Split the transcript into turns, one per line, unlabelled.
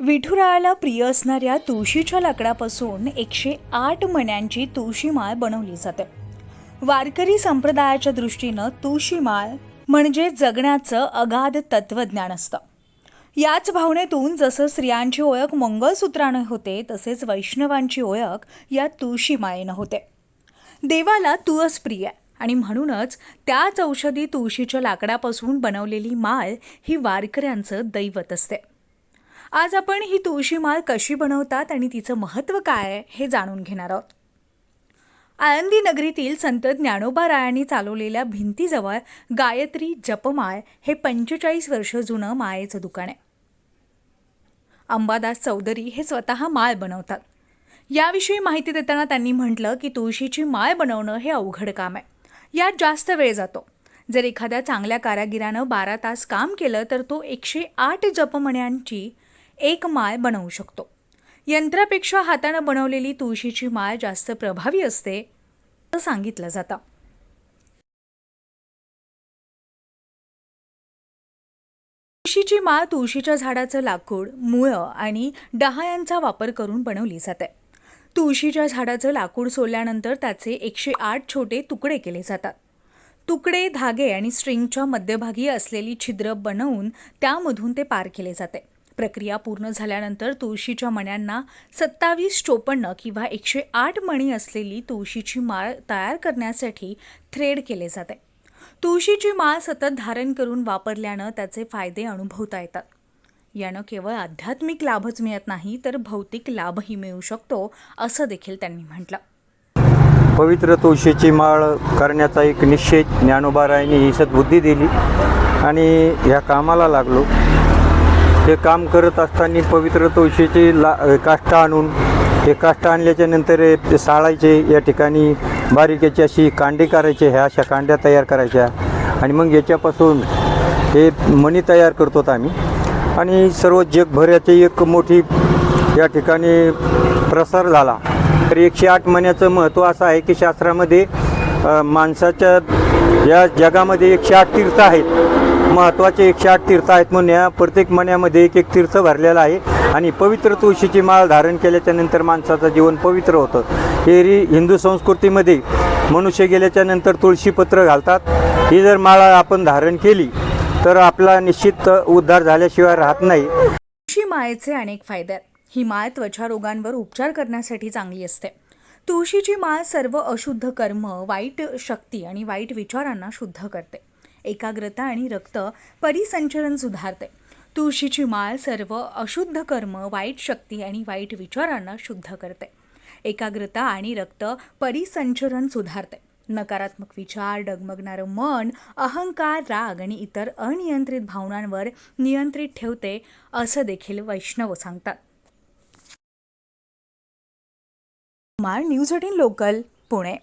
विठुरायाला प्रिय असणाऱ्या तुळशीच्या लाकडापासून एकशे आठ मण्यांची तुळशी माळ बनवली जाते. वारकरी संप्रदायाच्या दृष्टीनं तुळशी माळ म्हणजे जगण्याचं अगाध तत्वज्ञान असतं. याच भावनेतून जसं स्त्रियांची ओळख मंगळसूत्रानं होते तसेच वैष्णवांची ओळख या तुळशी माळेनं होते. देवाला तुळस प्रिय आहे आणि म्हणूनच त्याच औषधी तुळशीच्या लाकडापासून बनवलेली माळ ही वारकऱ्यांचं दैवत असते. आज आपण ही तुळशी माळ कशी बनवतात आणि तिचं महत्त्व काय आहे हे जाणून घेणार आहोत. आळंदी नगरीतील संत ज्ञानोबा रायांनी चालवलेल्या भिंतीजवळ गायत्री जपमाळ हे पंचेचाळीस वर्ष जुनं माळेचं दुकान आहे. अंबादास चौधरी हे स्वतः माळ बनवतात. याविषयी माहिती देताना त्यांनी म्हटलं की तुळशीची माळ बनवणं हे अवघड काम आहे. यात जास्त वेळ जातो. जर एखाद्या चांगल्या कारागिरानं बारा तास काम केलं तर तो एकशे आठ जपमण्यांची एक माळ बनवू शकतो. यंत्रापेक्षा हातानं बनवलेली तुळशीची माळ जास्त प्रभावी असते असं सांगितलं जातं. तुळशीची माळ तुळशीच्या झाडाचं लाकूड मुळं आणि डहाळ्यांचा वापर करून बनवली जाते. तुळशीच्या झाडाचं लाकूड सोलल्यानंतर त्याचे एकशे आठ छोटे तुकडे केले जातात. तुकडे धागे आणि स्ट्रिंगच्या मध्यभागी असलेली छिद्र बनवून त्यामधून ते पार केले जाते. प्रक्रिया पूर्ण झाल्यानंतर तुळशीच्या मण्यांना सत्तावीस चोपन्न किंवा एकशे आठ मणी असलेली तुळशीची माळ तयार करण्यासाठी थ्रेड केले जाते. तुळशीची माळ सतत धारण करून वापरल्यानं त्याचे फायदे अनुभवता येतात. यानं केवळ आध्यात्मिक लाभच मिळत नाही तर भौतिक लाभही मिळू शकतो असं देखील त्यांनी म्हटलं.
पवित्र तुळशीची माळ करण्याचा एक निश्चय ज्ञानोबारायने ही सद्बुद्धी दिली आणि ह्या कामाला लागलो. हे काम करत असताना पवित्र तुळशीची ला काष्ट आणून हे काष्ट आणल्याच्या नंतर ते साळायचे या ठिकाणी बारीक याची अशी कांडी करायचे ह्या अशा कांड्या तयार करायच्या. आणि मग याच्यापासून हे मणी तयार करतो आम्ही. आणि सर्व जगभराची एक मोठी या ठिकाणी प्रसार झाला. तर एकशे आठ महिन्याचं महत्त्व असं आहे की शास्त्रामध्ये माणसाच्या या जगामध्ये एकशे आठ तीर्थ आहेत. महत्त्वाचे एकशे आठ तीर्थ आहेत म्हणून प्रत्येक मण्यामध्ये एक एक तीर्थ भरलेला आहे. आणि पवित्र तुळशीची माळ धारण केल्याच्यानंतर माणसाचं जीवन पवित्र होतं. एरी हिंदू संस्कृतीमध्ये मनुष्य गेल्याच्यानंतर तुळशीपत्र घालतात. ही जर माळ आपण धारण केली तर आपला निश्चित उद्धार झाल्याशिवाय राहत नाही.
तुळशी माळेचे अनेक फायदे आहेत. ही माळ त्वचा रोगांवर उपचार करण्यासाठी चांगली असते. तुळशीची माळ सर्व अशुद्ध कर्म वाईट शक्ती आणि वाईट विचारांना शुद्ध करते. एकाग्रता आणि रक्त परिसंचरण सुधारते. तुळशीची माळ सर्व अशुद्ध कर्म वाईट शक्ती आणि वाईट विचारांना शुद्ध करते. एकाग्रता आणि रक्त परिसंचरण सुधारते. नकारात्मक विचार डगमगणारं मन अहंकार राग आणि इतर अनियंत्रित भावनांवर नियंत्रित ठेवते असं देखील वैष्णव सांगतात. Kumar news eighteen local Pune.